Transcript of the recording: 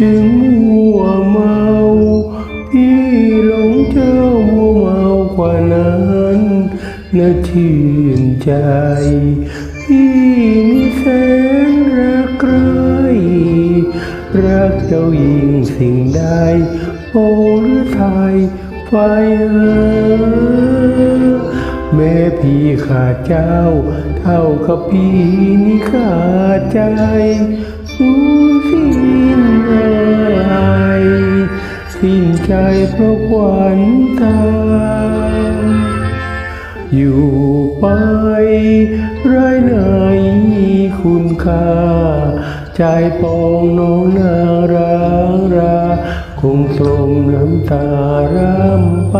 จึงมัวเมาพี่หลงเจ้ามัวเมากว่านั้นน่าชื่นใจ พี่มีแสนรักใครรักเจ้ายิ่งสิ่งใดโอ้หรือไทยไฟเออแม่พี่ขาดเจ้า เท่ากับพี่นี่ขาดใจรู้สิ้นอะไรสิ้น ใจเพราะขวัญตา อยู่ไปไรไหนคุณค่า ใจปองน้องนางร้างรา คงสมน้ำตารำไป